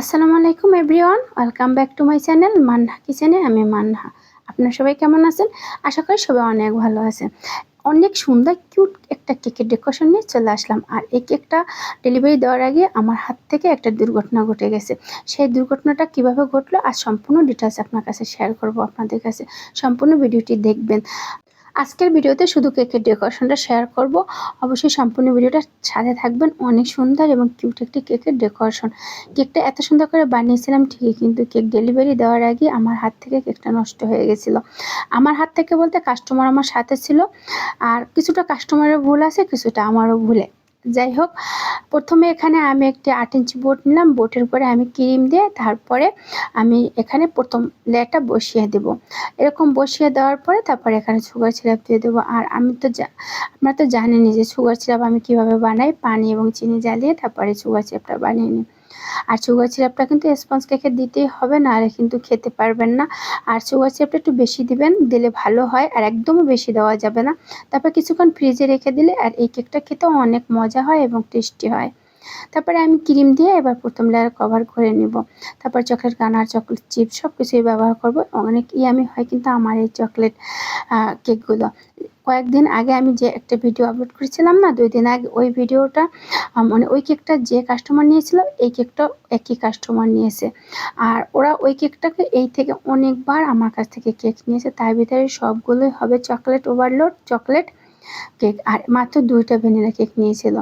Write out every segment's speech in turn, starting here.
আসসালামু আলাইকুম everyone, welcome back to my channel Manna কিচেনে, আমি মান্না। আপনারা সবাই কেমন আছেন? আশা করি সবাই অনেক ভালো আছেন। অনেক সুন্দর, কিউট একটা কেকের ডেকোরেশন নিয়ে চলে আসলাম। আর এই কেকটা ডেলিভারি দেওয়ার আগে আমার হাত থেকে একটা দুর্ঘটনা ঘটে গেছে। সেই দুর্ঘটনাটা কীভাবে ঘটলো, আর সম্পূর্ণ ডিটেলস আপনার কাছে শেয়ার করব আপনাদের কাছে। সম্পূর্ণ ভিডিওটি দেখবেন। আজকের ভিডিওতে শুধু কেকের ডেকোরেশনটা শেয়ার করব। অবশ্যই সম্পূর্ণ ভিডিওটা সাথে থাকবেন। অনেক সুন্দর এবং কিউট একটি কেকের ডেকোরেশন। কেকটা এত সুন্দর করে বানিয়েছিলাম, ঠিকই কিন্তু কেক ডেলিভারি দেওয়ার আগে আমার হাত থেকে কেকটা নষ্ট হয়ে গেছিল। আমার হাত থেকে বলতে কাস্টমার আমার সাথে ছিল। আর কিছুটা কাস্টমারের ভুল আছে, কিছুটা আমারও ভুলে। যাই হোক প্রথমে এখানে আমি একটি আট ইঞ্চি বোট নিলাম বোটের উপরে আমি ক্রিম দিয়ে তারপরে আমি এখানে প্রথম লেয়ারটা বসিয়ে দেব। এরকম বসিয়ে দেওয়ার পরে তারপরে এখানে সুগার সিরাপ দিয়ে দেবো। আর আমি তো আপনারা তো জানেনই যে সুগার সিরাপ আমি কীভাবে বানাই, পানি এবং চিনি জ্বালিয়ে তারপরে সুগার সিরাপটা বানিয়ে নিই। আর সুগার সিরাপটা কিন্তু স্পঞ্জ কেকে দিতেই হবে, না আর কিন্তু খেতে পারবেন না। আর সুগার সিরাপটা একটু বেশি দিবেন, দিলে ভালো হয়, আর একদমও বেশি দেওয়া যাবে না। তারপর কিছুক্ষণ ফ্রিজে রেখে দিলে, আর এই কেকটা খেতে অনেক মজা হয় এবং টেস্টি হয়। তারপরে আমি ক্রিম দিয়ে এবার প্রথম লেয়ার কভার করে নেব। তারপর চকলেট গানার চকলেট চিপস সব কিছুই ব্যবহার করব। অনেক ইয়ামি হয় কিন্তু আমার এই চকলেট কেকগুলো কয়েকদিন আগে আমি যে একটা ভিডিও আপলোড করেছিলাম না দুই দিন আগে ওই ভিডিওটা মানে ওই কেকটা যে কাস্টমার নিয়েছিল, এই কেকটা একই কাস্টমার নিয়েছে। আর ওরা ওই কেকটাকে এই থেকে অনেকবার আমার কাছ থেকে কেক নিয়েছে। তার ভিতরে সবগুলোই হবে চকলেট ওভারলোড চকলেট কেক, আর মাত্র দুইটা ভ্যানিলা কেক নিয়েছিল।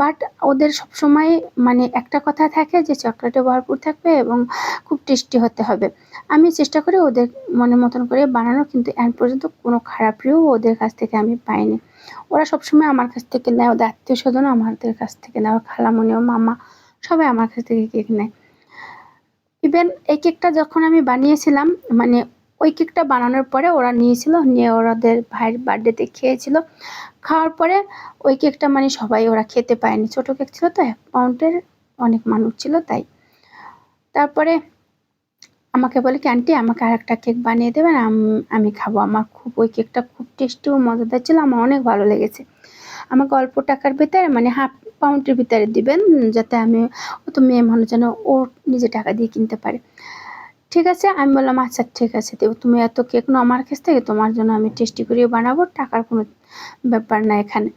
বাট ওদের সবসময় মানে একটা কথা থাকে যে চকলেটে ভরপুর থাকবে এবং খুব টেস্টি হতে হবে। আমি চেষ্টা করি ওদের মনে মতন করে বানানো কিন্তু এখন পর্যন্ত কোনো খারাপ রিভিউ ওদের কাছ থেকে আমি পাইনি। ওরা সবসময় আমার কাছ থেকে নেয়, ওদের আত্মীয় স্বজন আমাদের কাছ থেকে নেয় খালামণিও মামা সবাই আমার কাছ থেকে কেক নেয়। ইভেন এই কেকটা যখন আমি বানিয়েছিলাম মানে ওই কেকটা বানানোর পরে ওরা নিয়েছিল, নিয়ে ওরাদের ভাইয়ের বার্থডেতে খেয়েছিল। খাওয়ার পরে ওই কেকটা মানে সবাই ওরা খেতে পায়নি। ছোটো কেক ছিল তো এক পাউন্ডের অনেক মানুষ ছিল তাই। তারপরে আমাকে বলে কি, আন্টি, আমাকে আর একটা কেক বানিয়ে দেবেন, আমি খাব। আমার খুব, ওই কেকটা খুব টেস্টি ও মজাদার ছিল, আমার অনেক ভালো লেগেছে। আমাকে অল্প টাকার ভিতরে মানে হাফ পাউন্ডের ভিতরে দিবেন, যাতে আমি অত মেয়ে মানুষ, যেন ও নিজে টাকা দিয়ে কিনতে পারে। ঠিক আছে? আমি বললাম আচ্ছা ঠিক আছে। দেবো তুমি এত কেক নাও আমার কাছ থেকে, তোমার জন্য আমি টেস্টি করে বানাবো, টাকার কোনো ব্যাপার না এখানে।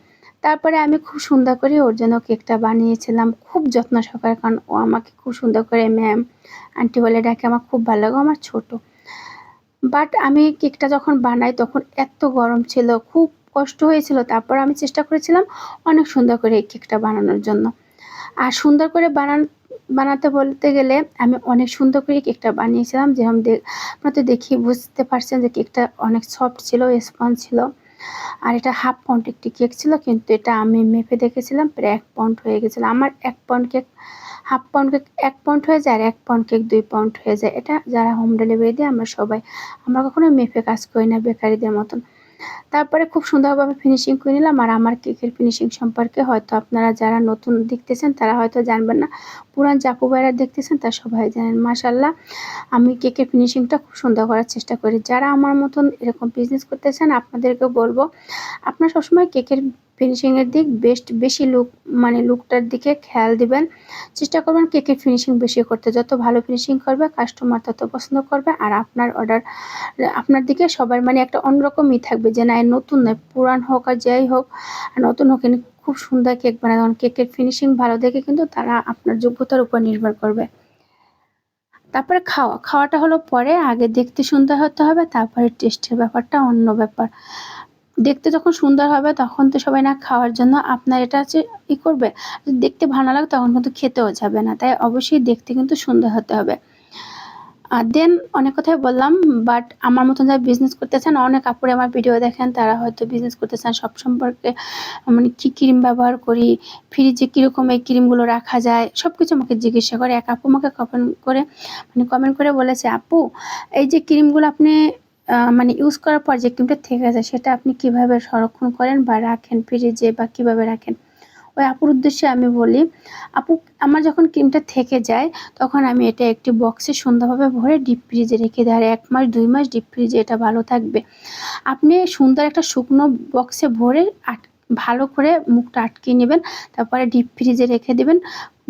তারপরে আমি খুব সুন্দর করে ওর জন্য কেকটা বানিয়েছিলাম, খুব যত্ন সহকারে, কারণ ও আমাকে খুব সুন্দর করে ম্যাম আন্টি বলে ডাকে, আমার খুব ভালো লাগে আমার ছোট। বাট আমি কেকটা যখন বানাই, তখন এত গরম ছিল, খুব কষ্ট হয়েছিল। তারপর আমি চেষ্টা করেছিলাম অনেক সুন্দর করে এই কেকটা বানানোর জন্য। আর সুন্দর করে বানান বানাতে বলতে গেলে আমি অনেক সুন্দর করে কেকটা বানিয়েছিলাম যেরকম আপনারা দেখি বুঝতে পারছেন যে কেকটা অনেক সফট ছিল, স্পঞ্জ ছিল। আর এটা হাফ পাউন্ড একটি কেক ছিল, কিন্তু এটা আমি মেপে দেখেছিলাম, প্রায় এক পাউন্ড হয়ে গেছিল। আমার এক pound cake, half pound cake এক পাউন্ড হয়ে যায়, আর এক পাউন্ড কেক দুই পাউন্ড হয়ে যায়। এটা যারা হোম ডেলিভারি দেয়, আমরা সবাই, আমরা কখনো মেপে কাজ করি না বেকারিদের মতন। তারপরে খুব সুন্দরভাবে ফিনিশিং করে নিলাম। আর আমার কেকের ফিনিশিং সম্পর্কে হয়তো আপনারা যারা নতুন দেখতেছেন, তারা হয়তো জানবেন না। পুরান জাপু ভাইরা দেখতেছেন, তা সবাই জানেন। মাসাল্লাহ আমি কেকের ফিনিশিংটা খুব সুন্দর করার চেষ্টা করি। যারা আমার মতন এরকম বিজনেস করতেছেন আপনাদেরকে বলব, আপনার সবসময় কেকের ফিনিশিংয়ের দিক বেস্ট বেশি লুক মানে লুকটার দিকে খেয়াল দিবেন। চেষ্টা করবেন কেকের ফিনিশিং বেশি করতে। যত ভালো ফিনিশিং করবে কাস্টমার তত পছন্দ করবে। আর আপনার অর্ডার আপনার দিকে সবার মানে একটা অন্যরকমই থাকবে যে না নতুন নয়, পুরান হোক আর যাই হোক নতুন হোক খুব সুন্দর কেক বানায়। কারণ কেকের ফিনিশিং ভালো দেখে কিন্তু তারা আপনার যোগ্যতার উপর নির্ভর করবে। তারপরে খাওয়া। খাওয়াটা হলো পরে আগে দেখতে সুন্দর হতে হবে, তারপরে টেস্টের ব্যাপারটা অন্য ব্যাপার। দেখতে যখন সুন্দর হবে, তখন তো সবাই না খাওয়ার জন্য আপনার এটা হচ্ছে ই করবে। দেখতে ভালো লাগে, তখন কিন্তু খেতেও যাবে না। তাই অবশ্যই দেখতে কিন্তু সুন্দর হতে হবে। আর দেন অনেক কথাই বললাম বাট আমার মতন যারা বিজনেস করতে চান, অনেক কাপড়ে আমার ভিডিও দেখেন, তারা হয়তো বিজনেস করতে চান, সব সম্পর্কে মানে কী ক্রিম ব্যবহার করি ফ্রিজে কীরকম এই ক্রিমগুলো রাখা যায় সব কিছু আমাকে জিজ্ঞাসা করে। এক আপু আমাকে কমেন্ট করে মানে কমেন্ট করে বলেছে, আপু, এই যে ক্রিমগুলো আপনি মানে ইউজ করার পর যে ক্রিমটা থেকে যায় সেটা আপনি কীভাবে সংরক্ষণ করেন বা রাখেন ফ্রিজে বা কীভাবে রাখেন? ওই আপুর উদ্দেশ্যে আমি বলি, আপু, আমার যখন ক্রিমটা থেকে যায়, তখন আমি এটা একটি বক্সে সুন্দরভাবে ভরে ডিপ ফ্রিজে রেখে দেয়। আর এক মাস, দুই মাস ডিপ ফ্রিজে এটা ভালো থাকবে। আপনি সুন্দর একটা শুকনো বক্সে ভরে আট ভালো করে মুখটা আটকে নেবেন, তারপরে ডিপ ফ্রিজে রেখে দেবেন।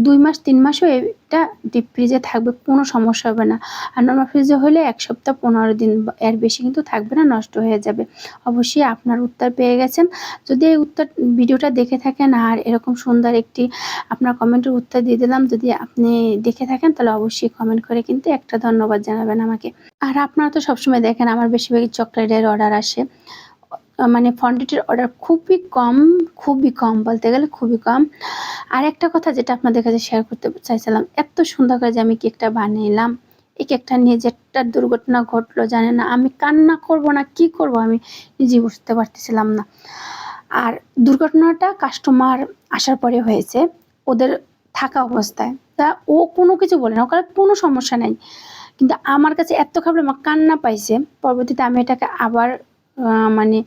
দুই মাস, তিন মাসও এটা ডিপ ফ্রিজে থাকবে, কোনো সমস্যা হবে না। আর নর্মাল ফ্রিজে হলে এক সপ্তাহ, পনেরো দিন এর বেশি কিন্তু থাকবে না, নষ্ট হয়ে যাবে। অবশ্যই আপনার উত্তর পেয়ে গেছেন। যদি এই উত্তর, ভিডিওটা দেখে থাকেন আর এরকম সুন্দর একটি আপনার কমেন্টের উত্তর দিয়ে দিলাম, যদি আপনি দেখে থাকেন তাহলে অবশ্যই কমেন্ট করে কিন্তু একটা ধন্যবাদ জানাবেন আমাকে। আর আপনারা তো সবসময় দেখেন, আমার বেশিরভাগই চকলেটের অর্ডার আসে। মানে ফন্ডিটির অর্ডার খুবই কম খুবই কম বলতে গেলে খুবই কম। আর একটা কথা যেটা আপনাদের কাছে শেয়ার করতে চাইছিলাম, এত সুন্দর করে যে আমি কেকটা বানিয়েলাম এই কেকটা নিয়ে যে একটা দুর্ঘটনা ঘটলো জানে না, আমি কান্না করব না, কি করব আমি নিজে বুঝতে পারতেছিলাম না। আর দুর্ঘটনাটা কাস্টমার আসার পরে হয়েছে, ওদের থাকা অবস্থায়। তা ও কোনো কিছু বলে না ওখানে কোনো সমস্যা নেই। কিন্তু আমার কাছে এত খারাপ আমার কান্না পাইছে, পরবর্তীতে আমি এটাকে আবার মানে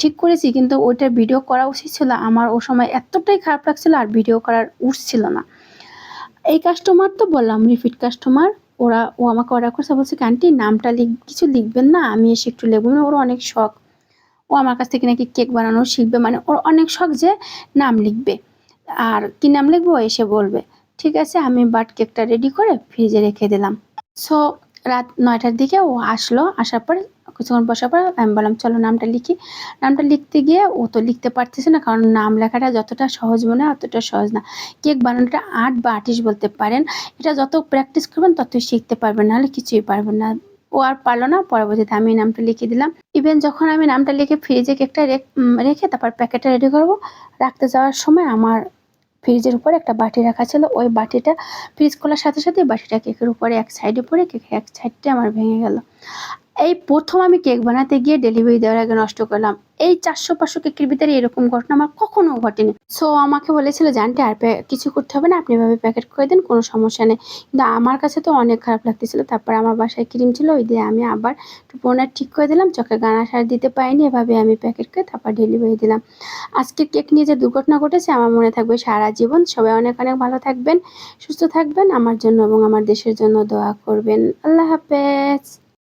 ঠিক করেছি, কিন্তু ওইটার ভিডিও করা উচিত ছিল। আমার ও সময় এতটাই খারাপ লাগছিল আর ভিডিও করার উঠছিল না। এই কাস্টমার তো বললাম রিপিট কাস্টমার ওরা, ও আমাকে অর্ডার করছে, বলছে আন্টি নামটা লিখ, কিছু লিখবেন না? আমি এসে একটু লিখব মানে ওর অনেক শখ। ও আমার কাছ থেকে নাকি কেক বানানো শিখবে মানে ওর অনেক শখ যে নাম লিখবে। আর কি নাম লিখব? এসে বলবে, ঠিক আছে, আমি বাট কেকটা রেডি করে ফ্রিজে রেখে দিলাম। সো রাত নয়টার দিকে ও আসলো, আসার পর কিছুক্ষণ বসার পর আমি বললাম, চলো নামটা লিখি। নামটা লিখতে গিয়ে ও তো লিখতে পারতেছে না, কারণ নাম লেখাটা যতটা সহজ মনে হয় অতটা সহজ না। কেক বানানোটা আর্ট বা আর্টিস্ট বলতে পারেন। এটা যত প্র্যাকটিস করবেন, ততই শিখতে পারবেন, নাহলে কিছুই পারবেন না। ও আর পারল না, পরবর্তীতে আমি নামটা লিখে দিলাম। ইভেন যখন আমি নামটা লিখে ফ্রিজে কেকটা রেখ- তারপর প্যাকেটটা রেডি করব, রাখতে যাওয়ার সময় আমার ফ্রিজের উপরে একটা বাটি রাখা ছিল। ওই বাটিটা ফ্রিজ খোলার সাথে সাথে বাটিটা কেকের উপরে এক সাইডে পড়ে, কেকের এক সাইডটা আমার ভেঙে গেল। এই প্রথম আমি কেক বানাতে গিয়ে ডেলিভারি দেওয়ার আগে নষ্ট করলাম। এই চারশো পাঁচশো কেকের ভিতরে এরকম ঘটনা আমার কখনো ঘটেনি। সো আমাকে বলেছিল জানতে আর কিছু করতে হবে না, আপনি এভাবে প্যাকেট করে দিন, কোনো সমস্যা নেই। কিন্তু আমার কাছে তো অনেক খারাপ লাগতেছিল। তারপর আমার বাসায় ক্রিম ছিল, ওই দিয়ে আমি আবার একটু পুনরায় ঠিক করে দিলাম, চোখে গানা সার দিতে পারিনি, এভাবে আমি প্যাকেট করে তারপর ডেলিভারি দিলাম। আজকে কেক নিয়ে যে দুর্ঘটনা ঘটেছে, আমার মনে থাকবে সারা জীবন। সবাই অনেক অনেক ভালো থাকবেন, সুস্থ থাকবেন, আমার জন্য এবং আমার দেশের জন্য দোয়া করবেন। আল্লাহ হাফেজ।